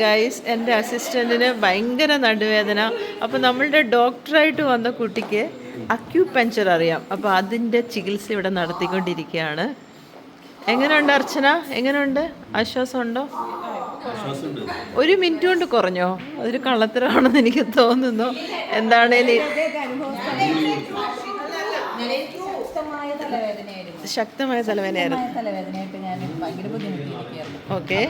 Guys എന്റെ അസിസ്റ്റന്റിന് ഭയങ്കര നടുവേദന. അപ്പോൾ നമ്മളുടെ ഡോക്ടറായിട്ട് വന്ന കുട്ടിക്ക് അക്യൂപഞ്ചർ അറിയാം. അപ്പോൾ അതിന്റെ ചികിത്സ ഇവിടെ നടത്തിക്കൊണ്ടിരിക്കുകയാണ്. എങ്ങനെയുണ്ട് അർച്ചന? എങ്ങനെയുണ്ട്? ആശ്വാസമുണ്ടോ? ഒരു മിനിറ്റ് കൊണ്ട് കുറഞ്ഞോ? അതൊരു കള്ളത്തരമാണെന്ന് എനിക്ക് തോന്നുന്നു. എന്താണേലും ശക്തമായ തലവേദനയായിരുന്നു. ശക്തമായ തലവേദനയായിരുന്നു. ശക്തമായ ഞാൻ ഭയങ്കര ബുദ്ധിമുട്ടിയിരിക്കുകയായിരുന്നു. ഓക്കെ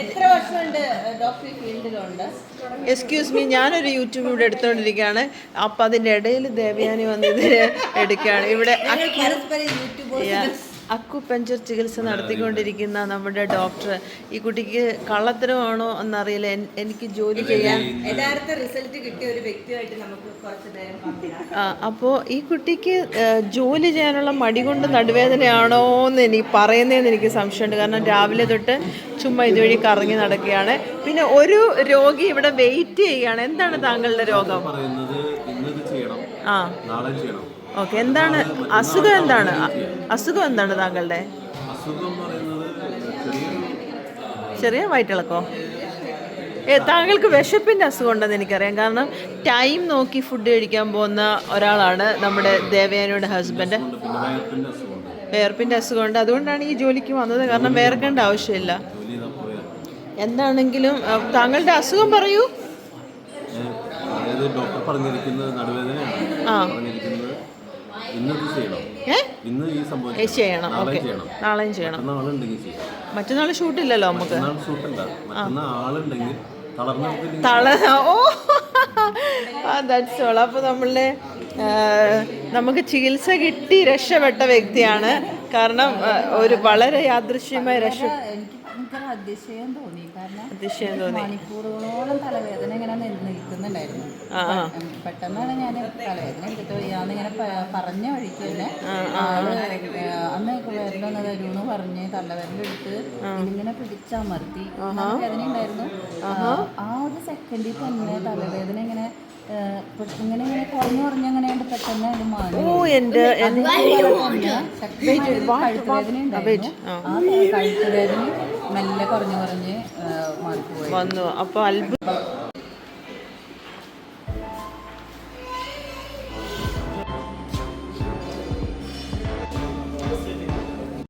എത്ര വർഷമുണ്ട് ഫീൽഡിലുണ്ട്? എക്സ്ക്യൂസ് മീ ഞാനൊരു യൂട്യൂബ് ഇവിടെ എടുത്തുകൊണ്ടിരിക്കുകയാണ് അപ്പം അതിന്റെ ഇടയിൽ ദേവയാനി വന്ന് എടുക്കുകയാണ്. ഇവിടെ പരസ്പരം യൂട്യൂബ് അക്കുപഞ്ചർ ചികിത്സ നടത്തിക്കൊണ്ടിരിക്കുന്ന നമ്മുടെ ഡോക്ടർ ഈ കുട്ടിക്ക് കള്ളത്തരമാണോ എന്നറിയില്ല. എനിക്ക് ജോലി ചെയ്യാൻ യഥാർത്ഥ റിസൾട്ട് കിട്ടിയ ഒരു വ്യക്തിയായിട്ട് നമുക്ക് കുറച്ച് നേരം അപ്പോൾ ഈ കുട്ടിക്ക് ജോലി ചെയ്യാനുള്ള മടി കൊണ്ട് നടുവേദനയാണോ എന്ന് എനിക്ക് പറയുന്നതെന്ന് എനിക്ക് സംശയമുണ്ട്. കാരണം രാവിലെ തൊട്ട് ചുമ്മാ ഇതുവഴി കറങ്ങി നടക്കുകയാണ്. പിന്നെ ഒരു രോഗി ഇവിടെ വെയിറ്റ് ചെയ്യുകയാണ്. എന്താണ് താങ്കളുടെ രോഗം? ആ. നാളെ ചെയ്യണം. ഓക്കെ എന്താണ് അസുഖം എന്താണ്? അസുഖം എന്താണ് താങ്കളുടെ? ചെറിയ വയറ്റിളക്കോ? ഏ താങ്കൾക്ക് വിശപ്പിന്റെ അസുഖം ഉണ്ടെന്ന് എനിക്കറിയാം. കാരണം ടൈം നോക്കി ഫുഡ് കഴിക്കാൻ പോകുന്ന ഒരാളാണ് നമ്മുടെ ദേവയാനിയുടെ ഹസ്ബൻഡ്. വേർപ്പിന്റെ അസുഖമുണ്ട് അതുകൊണ്ടാണ് ഈ ജോലിക്ക് വന്നത്. കാരണം വേർക്കേണ്ട ആവശ്യമില്ല. എന്താണെങ്കിലും താങ്കളുടെ അസുഖം പറയൂ. ഡോക്ടർ പറഞ്ഞിരിക്കുന്നത് നടുവേദനയാണ്. ആ. പറഞ്ഞിരിക്കുന്നത് ചെയ്യണം. ഏ? ഈ സംഭവം ചെയ്യണം. നാളെ ഓക്കെ. ചെയ്യണം. നാളെയും ചെയ്യണം. മറ്റന്നാൾ ഷൂട്ടില്ലല്ലോ നമുക്ക്? തള ഓ. ആ ദാറ്റ്സ് ഓൾ അപ്പോൾ നമ്മളുടെ നമുക്ക് ചികിത്സ കിട്ടി രക്ഷപ്പെട്ട വ്യക്തിയാണ്. കാരണം ഒരു വളരെ യാദൃശ്യമായ രക്ഷ എനിക്കൊരു അതിശയം തോന്നി. കാരണം അതിശയം തോന്നി. മണിക്കൂറുകളോളം തലവേദന ഇങ്ങനെ നിൽ- നിൽക്കുന്നുണ്ടായിരുന്നു. പെട്ടെന്നാണ് ഞാൻ തലവേദന എടുത്തിട്ട് വയ്യാന്ന് ഇങ്ങനെ പറഞ്ഞ വഴിക്ക് തന്നെ ആൾ അന്ന് വരലൊന്ന് തരൂന്ന് പറഞ്ഞ് തലവേദനെടുത്ത് ഇതിങ്ങനെ പിടിച്ചമർത്തി. വേദന ഉണ്ടായിരുന്നു. ആ ഒരു സെക്കൻഡിൽ തന്നെ തലവേദന ഇങ്ങനെ ഇങ്ങനെ ഇങ്ങനെ കുറഞ്ഞു കുറഞ്ഞു അങ്ങനെ ആയിട്ട് പെട്ടെന്ന് അത് മാറി ഓ എന്റെ കഴുത്തുവേദന മെല്ലെ കുറഞ്ഞു കുറഞ്ഞ് മാറിപ്പോയി. വന്നു. അപ്പോൾ അത്ഭുതം.